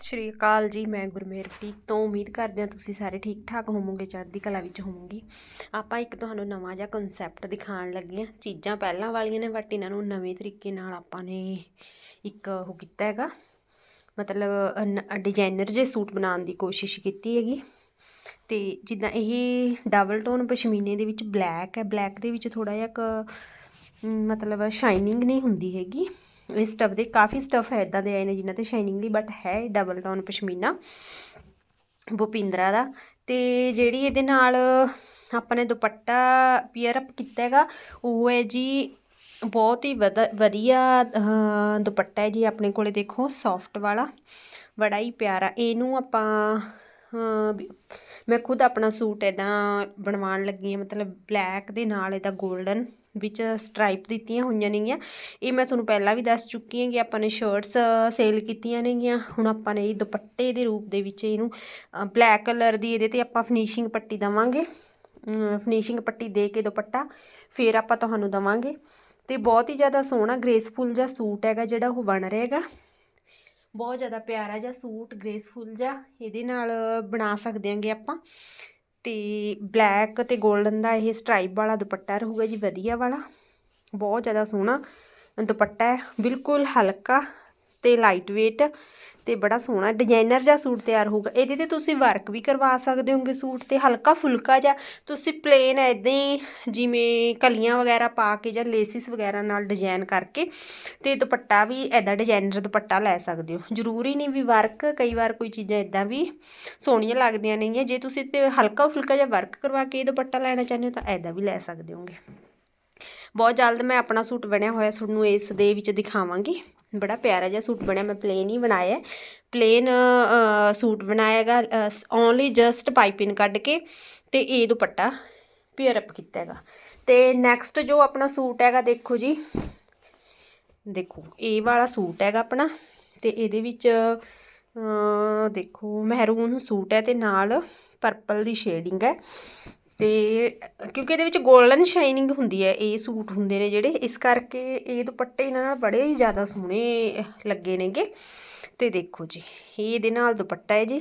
ਸਤਿ ਸ਼੍ਰੀ ਅਕਾਲ ਜੀ, ਮੈਂ ਗੁਰਮੇਰਪ੍ਰੀਤ ਤੋਂ, ਉਮੀਦ ਕਰਦੇ ਹਾਂ ਤੁਸੀਂ ਸਾਰੇ ਠੀਕ ਠਾਕ ਹੋਵੋਗੇ, ਚੜ੍ਹਦੀ ਕਲਾ ਵਿੱਚ ਹੋਵੋਗੇ। ਆਪਾਂ ਇੱਕ ਤੁਹਾਨੂੰ ਨਵਾਂ ਜਿਹਾ ਕਨਸੈਪਟ ਦਿਖਾਉਣ ਲੱਗੇ ਹਾਂ। ਚੀਜ਼ਾਂ ਪਹਿਲਾਂ ਵਾਲੀਆਂ ਨੇ ਬਟ ਇਹਨਾਂ ਨੂੰ ਨਵੇਂ ਤਰੀਕੇ ਨਾਲ ਆਪਾਂ ਨੇ ਇੱਕ ਉਹ ਕੀਤਾ ਹੈਗਾ। ਮਤਲਬ ਡਿਜ਼ਾਈਨਰ ਜੇ ਸੂਟ ਬਣਾਉਣ ਦੀ ਕੋਸ਼ਿਸ਼ ਕੀਤੀ ਹੈਗੀ। ਤੇ ਜਿੱਦਾਂ ਇਹ ਡਬਲ ਟੋਨ ਪਸ਼ਮੀਨੇ ਦੇ ਵਿੱਚ ਬਲੈਕ ਹੈ। ਬਲੈਕ ਦੇ ਵਿੱਚ ਥੋੜਾ ਜਿਹਾ ਕ, ਮਤਲਬ ਸ਼ਾਈਨਿੰਗ ਨਹੀਂ ਹੁੰਦੀ ਹੈਗੀ। ਇਸ ਸਟਫ ਦੇ ਕਾਫੀ ਸਟਫ ਹੈ ਇਦਾਂ ਦੇ ਆਏ ਨੇ ਜਿਨ੍ਹਾਂ ਤੇ ਸ਼ਾਈਨਿੰਗ ਲਈ ਬਟ ਹੈ ਡਬਲ ਟੋਨ ਪਸ਼ਮੀਨਾ, ਭੁਪਿੰਦਰਾ ਦਾ। ਤੇ ਜਿਹੜੀ ਇਹਦੇ ਨਾਲ ਆਪਾਂ ਨੇ ਦੁਪੱਟਾ ਪੀਅਰ ਅਪ ਕੀਤਾ ਹੈਗਾ, ਉਹ ਹੈ ਜੀ ਬਹੁਤ ਹੀ ਵਧੀਆ ਦੁਪੱਟਾ ਹੈ ਜੀ ਆਪਣੇ ਕੋਲੇ, ਦੇਖੋ ਸੌਫਟ ਵਾਲਾ, ਬੜਾ ਹੀ ਪਿਆਰਾ। ਇਹਨੂੰ ਆਪਾਂ ਮੈਂ ਖੁਦ ਆਪਣਾ ਸੂਟ ਇੱਦਾਂ ਬਣਵਾਉਣ ਲੱਗੀ ਹਾਂ, ਮਤਲਬ ਬਲੈਕ ਦੇ ਨਾਲ ਇਹਦਾ 골ਡਨ ਵਿੱਚ ਸਟ੍ਰਾਈਪ ਦਿੱਤੀਆਂ ਹੋਈਆਂ ਨੇਗੀਆਂ। ਇਹ ਮੈਂ ਤੁਹਾਨੂੰ ਪਹਿਲਾਂ ਵੀ ਦੱਸ ਚੁੱਕੀ ਹਾਂ ਕਿ ਆਪਾਂ ਨੇ ਸ਼ਰਟਸ ਸੇਲ ਕੀਤੀਆਂ ਨੇਗੀਆਂ। ਹੁਣ ਆਪਾਂ ਨੇ ਇਹ ਦੁਪੱਟੇ ਦੇ ਰੂਪ ਦੇ ਵਿੱਚ ਇਹਨੂੰ ਬਲੈਕ ਕਲਰ ਦੀ ਇਹਦੇ ਤੇ ਆਪਾਂ ਫਿਨਿਸ਼ਿੰਗ ਪੱਟੀ ਦਵਾਂਗੇ। ਫਿਨਿਸ਼ਿੰਗ ਪੱਟੀ ਦੇ ਕੇ ਦੁਪੱਟਾ ਫਿਰ ਆਪਾਂ ਤੁਹਾਨੂੰ ਦਵਾਂਗੇ। ਤੇ ਬਹੁਤ ਹੀ ਜ਼ਿਆਦਾ ਸੋਹਣਾ ਗ੍ਰੇਸਫੁਲ ਜਿਹਾ ਸੂਟ ਹੈਗਾ ਜਿਹੜਾ ਉਹ ਬਣ ਰਿਹਾ ਹੈਗਾ। ਬਹੁਤ ਜ਼ਿਆਦਾ ਪਿਆਰਾ ਜਿਹਾ ਸੂਟ ਗ੍ਰੇਸਫੁਲ ਜਿਹਾ, ਇਹਦੇ ਨਾਲ ਬਣਾ ਸਕਦੇ ਆਂਗੇ ਆਪਾਂ। ਤੇ ਬਲੈਕ ਤੇ 골ਡਨ ਦਾ ਇਹ ਸਟ੍ਰਾਈਪ ਵਾਲਾ ਦੁਪੱਟਾ ਰਹੂਗਾ ਜੀ, ਵਧੀਆ ਵਾਲਾ। ਬਹੁਤ ਜ਼ਿਆਦਾ ਸੋਹਣਾ ਦੁਪੱਟਾ ਹੈ, ਬਿਲਕੁਲ ਹਲਕਾ ਤੇ ਲਾਈਟ weight ਤੇ ਬੜਾ ਸੋਹਣਾ ਡਿਜ਼ਾਈਨਰ ਜਿਹਾ ਸੂਟ ਤਿਆਰ ਹੋਊਗਾ। ਇਹਦੇ ਤੇ ਤੁਸੀਂ ਵਰਕ ਵੀ ਕਰਵਾ ਸਕਦੇ ਹੋਗੇ ਸੂਟ ਤੇ ਹਲਕਾ ਫੁਲਕਾ ਜਿਹਾ। ਤੁਸੀਂ ਪਲੇਨ ਐਦਾਂ ਹੀ ਜਿਵੇਂ ਕਲੀਆਂ ਵਗੈਰਾ ਪਾ ਕੇ ਜਾਂ ਲੇਸਿਸ ਵਗੈਰਾ ਨਾਲ ਡਿਜ਼ਾਈਨ ਕਰਕੇ ਤੇ ਦੁਪੱਟਾ ਵੀ ਐਦਾਂ ਡਿਜ਼ਾਈਨਰ ਦੁਪੱਟਾ ਲੈ ਸਕਦੇ ਹੋ। ਜ਼ਰੂਰੀ ਨਹੀਂ ਵੀ ਵਰਕ ਕਈ ਵਾਰ ਕੋਈ ਚੀਜ਼ਾਂ ਐਦਾਂ ਵੀ ਸੋਹਣੀਆਂ ਲੱਗਦੀਆਂ ਨੇਗੀਆਂ ਜੇ ਤੁਸੀਂ ਤੇ ਹਲਕਾ ਫੁਲਕਾ ਜਿਹਾ ਵਰਕ ਕਰਵਾ ਕੇ ਇਹ ਦੁਪੱਟਾ ਲੈਣਾ ਚਾਹੁੰਦੇ ਹੋ ਤਾਂ ਐਦਾਂ ਵੀ ਲੈ ਸਕਦੇ ਹੋਗੇ। ਬਹੁਤ ਜਲਦ ਮੈਂ ਆਪਣਾ ਸੂਟ ਬਣਿਆ ਹੋਇਆ, ਤੁਹਾਨੂੰ ਇਸ ਦੇ ਵਿੱਚ ਦਿਖਾਵਾਂਗੀ। ਬੜਾ ਪਿਆਰਾ ਜਿਹਾ ਸੂਟ ਬਣਿਆ, ਮੈਂ ਪਲੇਨ ਹੀ ਬਣਾਇਆ ਪਲੇਨ ਸੂਟ ਬਣਾਇਆਗਾ ਓਨਲੀ ਜਸਟ ਪਾਈਪਿੰਗ ਕੱਢ ਕੇ ਤੇ ਇਹ ਦੁਪੱਟਾ ਪੇਅਰ ਅਪ ਕੀਤਾ ਹੈਗਾ। ਤੇ ਨੈਕਸਟ ਜੋ ਆਪਣਾ ਸੂਟ ਹੈਗਾ, ਦੇਖੋ ਜੀ। ਦੇਖੋ, ਇਹ ਵਾਲਾ ਸੂਟ ਹੈਗਾ ਆਪਣਾ ਤੇ ਇਹਦੇ ਵਿੱਚ ਦੇਖੋ, ਮਹਿਰੂਨ ਸੂਟ ਹੈ ਤੇ ਨਾਲ ਪਰਪਲ ਦੀ ਸ਼ੇਡਿੰਗ ਹੈ। ਤੇ ਕਿਉਂਕਿ ਇਹਦੇ ਵਿੱਚ 골ਡਨ ਸ਼ਾਈਨਿੰਗ ਹੁੰਦੀ ਹੈ, ਇਹ ਸੂਟ ਹੁੰਦੇ ਨੇ ਜਿਹੜੇ। ਇਸ ਕਰਕੇ ਇਹ ਦੁਪੱਟੇ ਇਹਨਾਂ ਨਾਲ ਬੜੇ ਹੀ ਜ਼ਿਆਦਾ ਸੋਹਣੇ ਲੱਗੇ ਨੇਗੇ। ਤੇ ਦੇਖੋ ਜੀ, ਇਹ ਇਹਦੇ ਨਾਲ ਦੁਪੱਟਾ ਹੈ ਜੀ।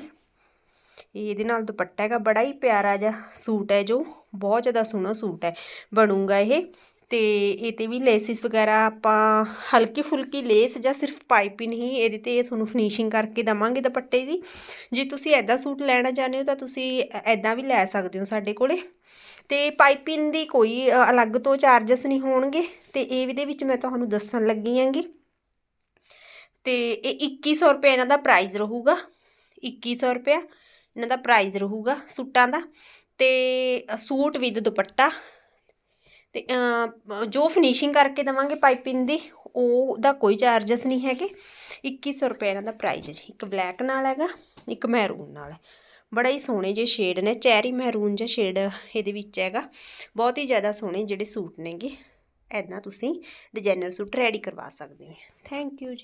ਇਹ ਇਹਦੇ ਨਾਲ ਦੁਪੱਟਾ ਹੈਗਾ, ਬੜਾ ਹੀ ਪਿਆਰਾ ਜਿਹਾ ਸੂਟ ਹੈ ਜੋ, ਬਹੁਤ ਜ਼ਿਆਦਾ ਸੋਹਣਾ ਸੂਟ ਹੈ, ਬਣੂਗਾ ਇਹ। ਤੇ ਇਹ ਤੇ ਵੀ ਲੇਸਿਸ ਵਗੈਰਾ ਆਪਾਂ ਹਲਕੀ ਫੁਲਕੀ ਲੇਸ ਜਾਂ ਸਿਰਫ ਪਾਈਪਿੰਗ ਹੀ ਇਹਦੇ ਤੇ ਤੁਹਾਨੂੰ ਫਿਨਿਸ਼ਿੰਗ ਕਰਕੇ ਦਵਾਂਗੇ ਦੁਪੱਟੇ ਦੀ। ਜੇ ਤੁਸੀਂ ਐਦਾ ਸੂਟ ਲੈਣਾ ਚਾਹੁੰਦੇ ਹੋ ਤਾਂ ਤੁਸੀਂ ਐਦਾਂ ਵੀ ਲੈ ਸਕਦੇ ਹੋ ਸਾਡੇ ਕੋਲੇ। ਤੇ ਪਾਈਪਿੰਗ ਦੀ ਕੋਈ ਅਲੱਗ ਤੋਂ ਚਾਰजेस ਨਹੀਂ ਹੋਣਗੇ ਤੇ ਇਹ ਵੀ ਦੇ ਵਿੱਚ ਮੈਂ ਤੁਹਾਨੂੰ ਦੱਸਣ ਲੱਗੀ ਆਂਗੀ ਤੇ ਇਹ 2100 ਰੁਪਏ ਇਹਨਾਂ ਦਾ ਪ੍ਰਾਈਸ ਰਹੂਗਾ। 2100 ਰੁਪਏ ਇਹਨਾਂ ਦਾ ਪ੍ਰਾਈਸ ਰਹੂਗਾ ਸੂਟਾਂ ਦਾ। ਤੇ ਸੂਟ ਵਿਦ ਦੁਪੱਟਾ ਤੇ ਜੋ ਫਿਨਿਸ਼ਿੰਗ ਕਰਕੇ ਦਵਾਂਗੇ ਪਾਈਪਿੰਗ ਦੀ ਉਹ ਦਾ ਕੋਈ ਚਾਰजेस ਨਹੀਂ ਹੈਗੇ। 2100 ਰੁਪਏ ਇਹਨਾਂ ਦਾ ਪ੍ਰਾਈਸ ਹੈ ਜੀ। ਇੱਕ ਬਲੈਕ ਨਾਲ ਹੈਗਾ, ਇੱਕ ਮੈਰੂਨ ਨਾਲ ਹੈ। ਬੜਾ ਹੀ ਸੋਹਣੇ ਜੇ ਸ਼ੇਡ ਨੇ ਚੈਰੀ ਮੈਰੂਨ ਜਿਹਾ ਸ਼ੇਡ ਇਹਦੇ ਵਿੱਚ ਹੈਗਾ। ਬਹੁਤ ਹੀ ਜ਼ਿਆਦਾ ਸੋਹਣੇ ਜਿਹੜੇ ਸੂਟ ਨੇਗੇ ਐਦਾਂ ਤੁਸੀਂ ਡਿਜ਼ਾਈਨਰ ਸੂਟ ਰੈਡੀ ਕਰਵਾ ਸਕਦੇ ਹੋ। ਥੈਂਕ ਯੂ ਜੀ।